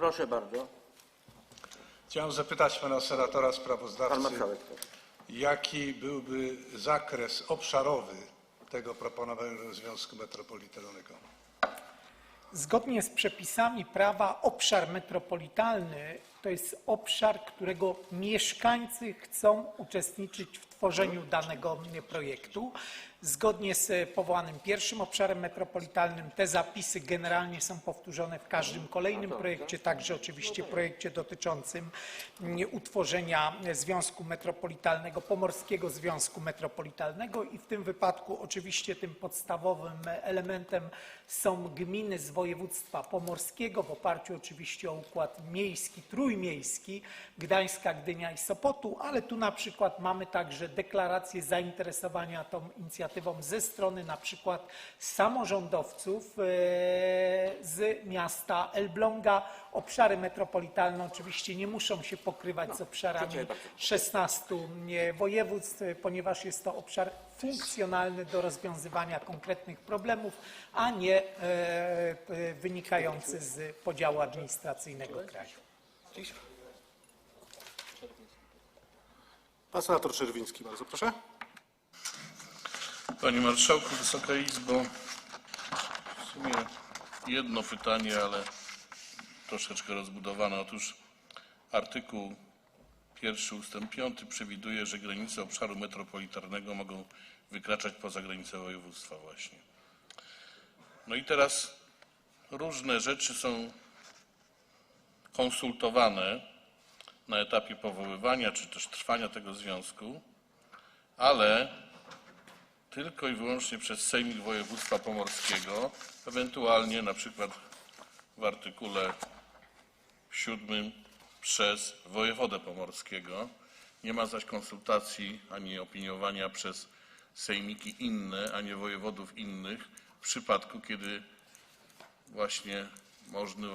Proszę bardzo. Chciałem zapytać pana senatora Pan sprawozdawcy, marszałek. jaki byłby zakres obszarowy tego proponowanego związku metropolitalnego? Zgodnie z przepisami prawa obszar metropolitalny to jest obszar, którego mieszkańcy chcą uczestniczyć w tworzeniu danego projektu. Zgodnie z powołanym pierwszym obszarem metropolitalnym te zapisy generalnie są powtórzone w każdym kolejnym projekcie, także oczywiście projekcie dotyczącym utworzenia Związku Metropolitalnego, Pomorskiego Związku Metropolitalnego i w tym wypadku oczywiście tym podstawowym elementem są gminy z województwa pomorskiego w oparciu oczywiście o układ miejski, trójmiejski Gdańska, Gdynia i Sopotu, ale tu na przykład mamy także deklarację zainteresowania tą inicjatywą ze strony na przykład samorządowców e, z miasta Elbląga. Obszary metropolitalne oczywiście nie muszą się pokrywać z obszarami dziękuję bardzo. 16 nie, województw, e, ponieważ jest to obszar funkcjonalny do rozwiązywania konkretnych problemów, a nie e, e, wynikający z podziału administracyjnego kraju. Pan senator Czerwiński, bardzo proszę. Panie Marszałku, Wysoka Izbo, w sumie jedno pytanie, ale troszeczkę rozbudowane. Otóż artykuł pierwszy ustęp 5 przewiduje, że granice obszaru metropolitarnego mogą wykraczać poza granice województwa właśnie. No i teraz różne rzeczy są konsultowane na etapie powoływania czy też trwania tego związku, ale tylko i wyłącznie przez Sejmik Województwa Pomorskiego, ewentualnie na przykład w artykule siódmym przez wojewodę pomorskiego. Nie ma zaś konsultacji ani opiniowania przez sejmiki inne, ani wojewodów innych w przypadku, kiedy właśnie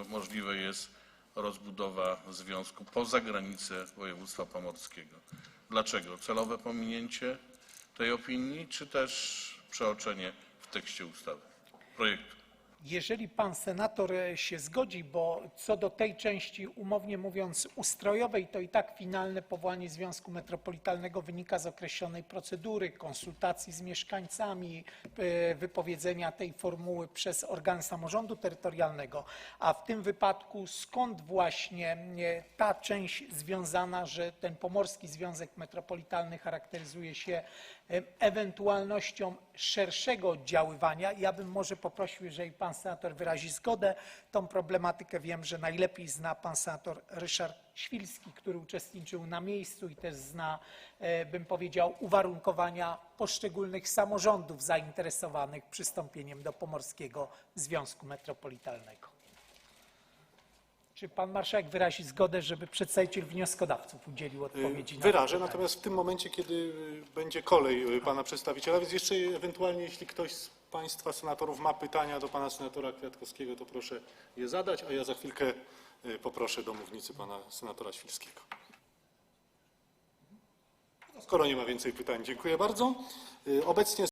możliwe jest rozbudowa związku poza granice województwa pomorskiego. Dlaczego? Celowe pominięcie tej opinii, czy też przeoczenie w tekście ustawy, projektu? Jeżeli pan senator e, się zgodzi, bo co do tej części umownie mówiąc ustrojowej, to i tak finalne powołanie Związku Metropolitalnego wynika z określonej procedury, konsultacji z mieszkańcami, e, wypowiedzenia tej formuły przez organy samorządu terytorialnego, a w tym wypadku skąd właśnie e, ta część związana, że ten Pomorski Związek Metropolitalny charakteryzuje się ewentualnością szerszego oddziaływania. Ja bym może poprosił, jeżeli pan senator wyrazi zgodę, tą problematykę wiem, że najlepiej zna pan senator Ryszard Świlski, który uczestniczył na miejscu i też zna, e, bym powiedział, uwarunkowania poszczególnych samorządów zainteresowanych przystąpieniem do Pomorskiego Związku Metropolitalnego. Czy pan marszałek wyrazi zgodę, żeby przedstawiciel wnioskodawców udzielił odpowiedzi na Wyrażę, pytanie? natomiast w tym momencie, kiedy y, będzie kolej y, pana przedstawiciela, więc jeszcze ewentualnie, jeśli ktoś z państwa senatorów ma pytania do pana senatora Kwiatkowskiego, to proszę je zadać, a ja za chwilkę y, poproszę do mównicy pana senatora Świlskiego. Skoro nie ma więcej pytań, dziękuję bardzo. Y, Obecnie